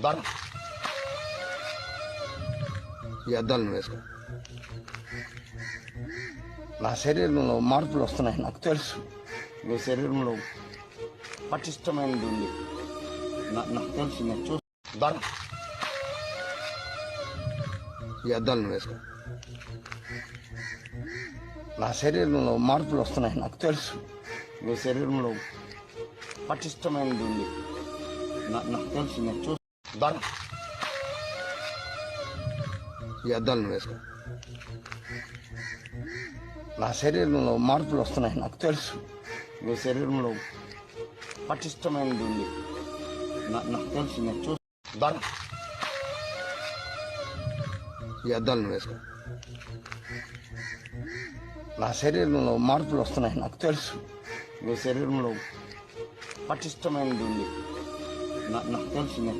బర్ ఈ అద్దాలను వేసుకో. నా శరీరంలో మార్పులు వస్తున్నాయి నాకు తెలుసు. నీ శరీరంలో పటిష్టమైనది ఉంది. నాకు తెలుసు నేను చూ బర్ ఈ అద్దాలను వేసుకో. నా శరీరంలో మార్పులు వస్తున్నాయి నాకు తెలుసు. నీ శరీరంలో పటిష్టమైనది ఉంది. నాకు తెలుసు నేను చూ బర్ ఈ అద్దాలను వేసుకో నా శరీరంలో మార్పులు వస్తున్నాయి నాకు తెలుసు. నీ శరీరంలో పటిష్టమైనది ఉంది. నాకు తెలుసు నేను చూ బర్ ఈ అద్దాలను వేసుకో నా శరీరంలో మార్పులు వస్తున్నాయి నాకు తెలుసు. నీ శరీరంలో పటిష్టమైనది ఉంది. నాకు తెలుసు నేను